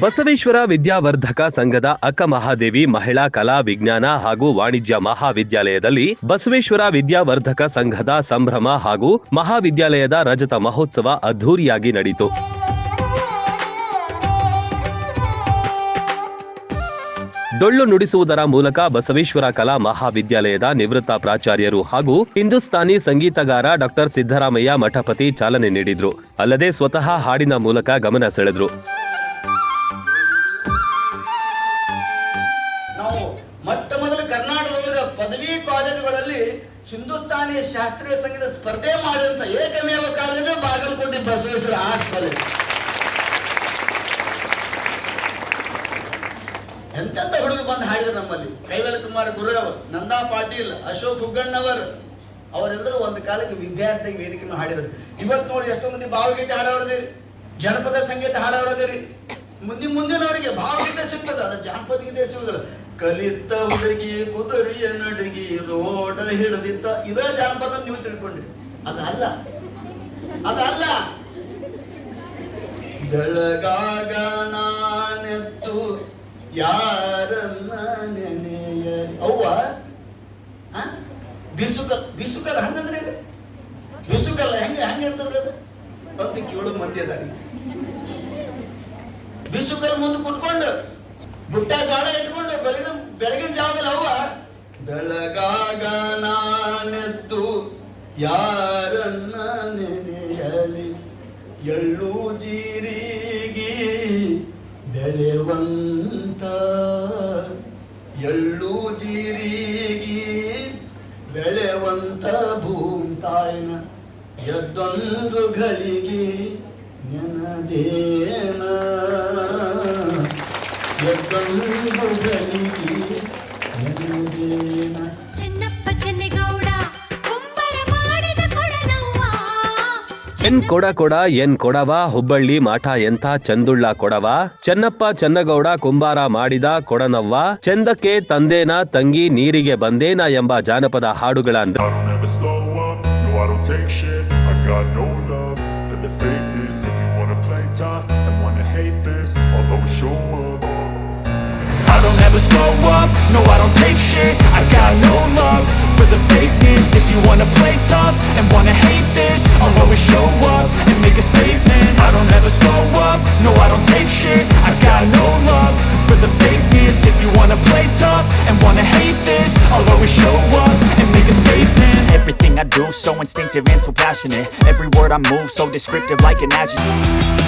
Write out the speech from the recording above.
ಬಸವೇಶ್ವರ ವಿದ್ಯಾವರ್ಧಕ ಸಂಘದ ಅಕ್ಕ ಮಹಾದೇವಿ ಮಹಿಳಾ ಕಲಾ ವಿಜ್ಞಾನ ಹಾಗೂ ವಾಣಿಜ್ಯ ಮಹಾವಿದ್ಯಾಲಯದಲ್ಲಿ ಬಸವೇಶ್ವರ ವಿದ್ಯಾವರ್ಧಕ ಸಂಘದ ಸಂಭ್ರಮ ಹಾಗೂ ಮಹಾವಿದ್ಯಾಲಯದ ರಜತ ಮಹೋತ್ಸವ ಅದ್ಧೂರಿಯಾಗಿ ನಡೆಯಿತು ಡೊಳ್ಳು ನುಡಿಸುವುದರ ಮೂಲಕ ಬಸವೇಶ್ವರ ಕಲಾ ಮಹಾವಿದ್ಯಾಲಯದ ನಿವೃತ್ತ ಪ್ರಾಚಾರ್ಯರು ಹಾಗೂ ಹಿಂದೂಸ್ತಾನಿ ಸಂಗೀತಗಾರ ಡಾಕ್ಟರ್ ಸಿದ್ದರಾಮಯ್ಯ ಮಠಪತಿ ಚಾಲನೆ ನೀಡಿದ್ರು. ಅಲ್ಲದೆ ಸ್ವತಃ ಹಾಡಿನ ಮೂಲಕ ಗಮನ ಸೆಳೆದ್ರು. ಕಾಲೇಜುಗಳಲ್ಲಿ ಹಿಂದೂಸ್ತಾನಿ ಶಾಸ್ತ್ರೀಯ ಸಂಗೀತ ಸ್ಪರ್ಧೆ ಮಾಡಿದಂತ ಏಕಮೇವ college Bagalkote Basaveshwara arts college ಎಂತೆಂತ ಹುಡುಗರು ಬಂದು ಹಾಡಿದ್ರು ನಮ್ಮಲ್ಲಿ? ಕೈವಲ್ ಕುಮಾರ್ ಗುರುವ್, ನಂದಾ ಪಾಟೀಲ್, ಅಶೋಕ್ ಹುಗ್ಗಣ್ಣವರ್, ಅವರೆಲ್ಲರೂ ಒಂದು ಕಾಲಕ್ಕೆ ವಿದ್ಯಾರ್ಥಿ ವೇದಿಕೆಯನ್ನು ಹಾಡಿದರು. ಇವತ್ತು ನೋಡಿ ಎಷ್ಟೋ ಮಂದಿ ಭಾವಗೀತೆ ಹಾಡೋರದಿರಿ, ಜನಪದ ಸಂಗೀತ ಹಾಡೋರದಿರಿ. ಮುಂದಿನ ಮುಂದಿನವರಿಗೆ ಭಾವಗೀತೆ ಸಿಗ್ತದೆ ಅದ ಜಾನಪದ ಗೀತೆ ಸಿಗುದಿಲ್ಲ ಕಲಿತ ಹುಡುಗಿ ಕುದುರೆಯ ನಡುಗಿ ರೋಡ ಹಿಡಿದಿತ್ತ. ಇದೇ ಜಾನಪದ ನೀವು ತಿಳ್ಕೊಂಡ್ರಿ. ಅದಲ್ಲ. ಅದಲ್ಲ. ಬೆಳಗಾಗ ನಾನೆತ್ತು ಯಾರನ್ನ ನೆನೆಯ. ಅವ್ವ? ಬಿಸುಕಲ್ ಬಿಸುಕಲ್ ಹಂಗಂದ್ರೆ ಬಿಸುಕಲ್ ಹೆಂಗೆ ಹೆಂಗೆ ಇರ್ತದ್ರಿ ಅದು? ಅಂತ ಕೇಳೋ ಮಂದಿ ಅದಾರಿ ಬಿಸುಕಲ್ ಮುಂದೆ ಕುಟ್ಕೊಂಡು ಬುಟ್ಟ ಗಾಳ ಇಟ್ಕೊಂಡು ಬೆಳಗಿನ ಬೆಳಗಿನ ಜಾವದಲ್ಲಿ ಅವ್ವ, ಬೆಳಗಾಗ ನಾನೆದ್ದು ಯಾರನ್ನ ನೆನೆಯಲಿ? ಎಳ್ಳು ಜೀರಿಗೆ ಬೆಳೆವಂತ ಎಳ್ಳು ಜೀರಿಗೆ ಬೆಳೆವಂತ ಭೂಮ್ತಾಯಿನ ಎದ್ದೊಂದು ಗಳಿಗೆ ನೆನದೇನ ಎನ್ ಕೊಡ ಕೊಡ ಎನ್ ಕೊಡವ ಹುಬ್ಬಳ್ಳಿ ಮಾಠ ಎಂಥ ಚಂದುಳ್ಳ ಕೊಡವ ಚೆನ್ನಪ್ಪ ಚನ್ನಗೌಡ ಕುಂಬಾರ ಮಾಡಿದ ಕೊಡನವ್ವ ಚಂದಕ್ಕೆ ತಂದೇನ ತಂಗಿ ನೀರಿಗೆ ಬಂದೇನ ಎಂಬ ಜಾನಪದ ಹಾಡುಗಳ If show you wanna play tough and wanna hate this I'll always show up and make a statement. Everything I do so instinctive and so passionate. Every word I move so descriptive like an adjective